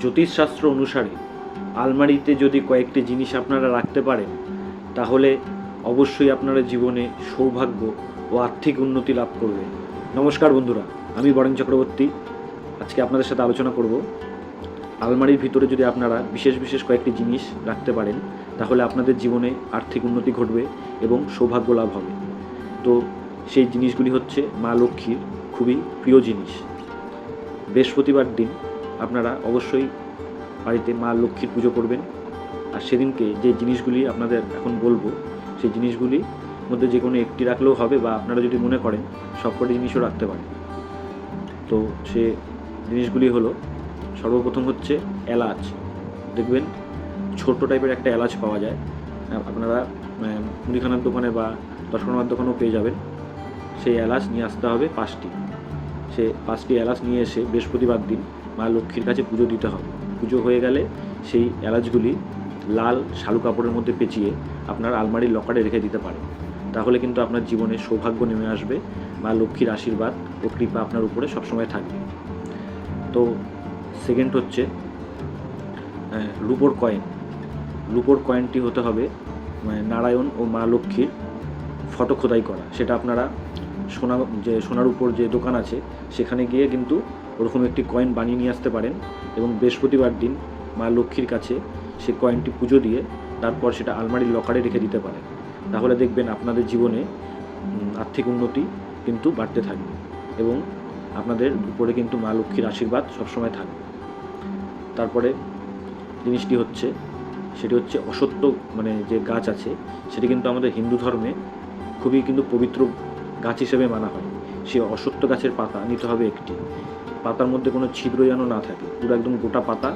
জ্যোতিষশাস্ত্র অনুসারে আলমারিতে যদি কয়েকটি জিনিস আপনারা রাখতে পারেন, তাহলে অবশ্যই আপনারা জীবনে সৌভাগ্য ও আর্থিক উন্নতি লাভ করবেন। নমস্কার বন্ধুরা, আমি বরেন চক্রবর্তী। আজকে আপনাদের সাথে আলোচনা করব। আলমারির ভিতরে যদি আপনারা বিশেষ বিশেষ কয়েকটি জিনিস রাখতে পারেন, তাহলে আপনাদের জীবনে আর্থিক উন্নতি ঘটবে এবং সৌভাগ্য লাভ হবে। তো সেই জিনিসগুলি হচ্ছে মা লক্ষ্মীর খুবই প্রিয় জিনিস। বৃহস্পতিবার দিন আপনারা অবশ্যই বাড়িতে মা লক্ষ্মীর পুজো করবেন। আর সেদিনকে যে জিনিসগুলি আপনাদের এখন বলব, সেই জিনিসগুলির মধ্যে যে কোনো একটি রাখলেও হবে বা আপনারা যদি মনে করেন, সবকটি জিনিসও রাখতে পারেন। তো সে জিনিসগুলি হলো, সর্বপ্রথম হচ্ছে এলাচ। দেখবেন ছোট টাইপের একটা এলাচ পাওয়া যায়। আপনারা মুদিখানার দোকানে বা দশকর্মার দোকানেও পেয়ে যাবেন। সেই এলাচ নিয়ে আসতে হবে পাঁচটি। সে পাঁচটি এলাচ নিয়ে এসে বৃহস্পতিবার দিন মা লক্ষ্মীর কাছে পুজো দিতে হবে। পুজো হয়ে গেলে সেই এলাচগুলি লাল শালু কাপড়ের মধ্যে পেঁচিয়ে আপনার আলমারির লকারে রেখে দিতে পারেন। তাহলে কিন্তু আপনার জীবনে সৌভাগ্য নেমে আসবে। মা লক্ষ্মীর আশীর্বাদ ও কৃপা আপনার উপরে সবসময় থাকবে। তো সেকেন্ড হচ্ছে রুপোর কয়েন। রুপোর কয়েনটি হতে হবে নারায়ণ ও মা লক্ষ্মীর ফটো খোদাই করা। সেটা আপনারা সোনা, যে সোনার উপর যে দোকান আছে, সেখানে গিয়ে কিন্তু ওরকম একটি কয়েন বানিয়ে নিয়ে আসতে পারেন এবং বৃহস্পতিবার দিন মা লক্ষ্মীর কাছে সে কয়েনটি পুজো দিয়ে তারপর সেটা আলমারির লকারে রেখে দিতে পারেন। তাহলে দেখবেন আপনাদের জীবনে আর্থিক উন্নতি কিন্তু বাড়তে থাকবে এবং আপনাদের উপরে কিন্তু মা লক্ষ্মীর আশীর্বাদ সবসময় থাকবে। তারপরে জিনিসটি হচ্ছে, সেটি হচ্ছে অসত্য মানে যে গাছ আছে, সেটি কিন্তু আমাদের হিন্দু ধর্মে খুবই কিন্তু পবিত্র গাছ হিসেবে মানা হয়। সে অসত্য গাছের পাতা নিতে হবে একটি। পাতার মধ্যে কোনো ছিদ্র যেন না থাকে। পুরো একদম গোটা পাতা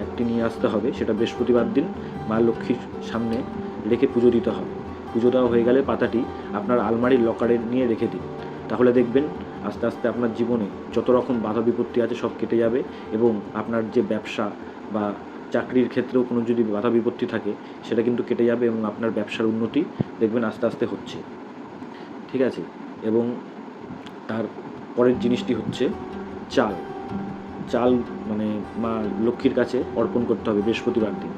একটি নিয়ে আসতে হবে। সেটা বৃহস্পতিবার দিন মা লক্ষ্মীর সামনে রেখে পুজো দিতে হবে। পুজো দেওয়া হয়ে গেলে পাতাটি আপনার আলমারির লকারে নিয়ে রেখে দিন। তাহলে দেখবেন আস্তে আস্তে আপনার জীবনে যত রকম বাধা বিপত্তি আছে সব কেটে যাবে এবং আপনার যে ব্যবসা বা চাকরির ক্ষেত্রেও কোনো যদি বাধা বিপত্তি থাকে, সেটা কিন্তু কেটে যাবে এবং আপনার ব্যবসার উন্নতি দেখবেন আস্তে আস্তে হচ্ছে। ঠিক আছে? এবং তার পরের জিনিসটি হচ্ছে চাল। চাল মানে মা লক্ষ্মীর কাছে অর্পণ করতে হবে বৃহস্পতিবার দিন।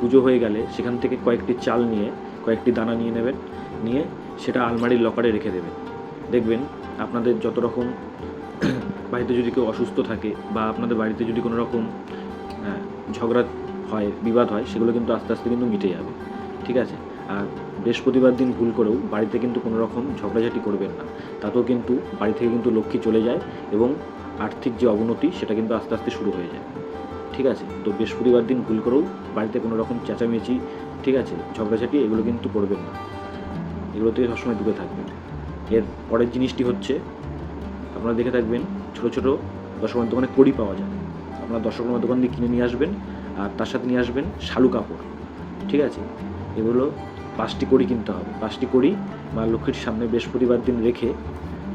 পুজো হয়ে গেলে সেখান থেকে কয়েকটি চাল নিয়ে, কয়েকটি দানা নিয়ে নেবেন, নিয়ে সেটা আলমারির লকারে রেখে দেবেন। দেখবেন আপনাদের যত রকম বাড়িতে যদি কেউ অসুস্থ থাকে বা আপনাদের বাড়িতে যদি কোনো রকম ঝগড়া হয়, বিবাদ হয়, সেগুলো কিন্তু আস্তে আস্তে কিন্তু মিটে যাবে। ঠিক আছে? আর বৃহস্পতিবার দিন ভুল করেও বাড়িতে কিন্তু কোনো রকম ঝগড়াঝাটি করবেন না। তাতেও কিন্তু বাড়ি থেকে কিন্তু লক্ষ্মী চলে যায় এবং আর্থিক যে অবনতি, সেটা কিন্তু আস্তে আস্তে শুরু হয়ে যায়। ঠিক আছে? তো বৃহস্পতিবার দিন ভুল করেও বাড়িতে কোনো রকম চেঁচামেচি, ঠিক আছে? ঝগড়াঝাটি, এগুলো কিন্তু করবেন না। এগুলো থেকে সবসময় দূরে থাকবেন। এর পরের জিনিসটি হচ্ছে, আপনারা দেখে থাকবেন, ছোটো ছোটো দশকর্মার দোকানে কড়ি পাওয়া যায়। আপনারা দশকর্মার দোকান দিয়ে কিনে নিয়ে আসবেন, আর তার সাথে নিয়ে আসবেন শালু কাপড়। ঠিক আছে? এগুলো পাঁচটি কড়ি কিনতে হবে। পাঁচটি কড়ি মা লক্ষ্মীর সামনে বৃহস্পতিবার দিন রেখে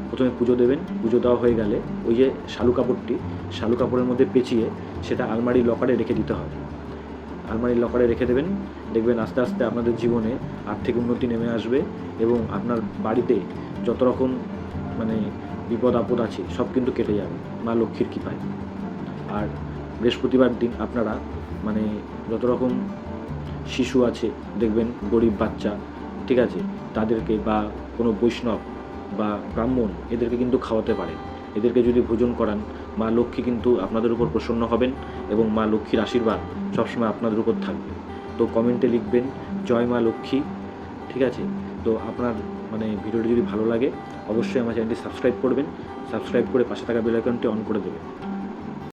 প্রথমে পুজো দেবেন। পুজো দেওয়া হয়ে গেলে ওই যে শালু কাপড়টি, শালু কাপড়ের মধ্যে পেঁচিয়ে সেটা আলমারির লকারে রেখে দিতে হবে। আলমারির লকারে রেখে দেবেন। দেখবেন আস্তে আস্তে আপনাদের জীবনে আর্থিক উন্নতি নেমে আসবে এবং আপনার বাড়িতে যত রকম মানে বিপদ আপদ আছে সব কিন্তু কেটে যাবে মা লক্ষ্মীর কৃপায়। আর বৃহস্পতিবার দিন আপনারা মানে যত রকম শিশু আছে, দেখবেন গরিব বাচ্চা, ঠিক আছে? তাদেরকে বা কোনো বৈষ্ণব বা ব্রাহ্মণ এদেরকে কিন্তু খাওয়াতে পারে। এদেরকে যদি ভোজন করান, মা লক্ষ্মী কিন্তু আপনাদের উপর প্রসন্ন হবেন এবং মা লক্ষ্মীর আশীর্বাদ সবসময় আপনাদের উপর থাকবে। তো কমেন্টে লিখবেন, জয় মা লক্ষ্মী ঠিক আছে? তো আপনার মানে ভিডিওটি যদি ভালো লাগে, অবশ্যই আমার চ্যানেলটি সাবস্ক্রাইব করবেন। সাবস্ক্রাইব করে পাশে থাকা বেল আইকনটি অন করে দেবেন।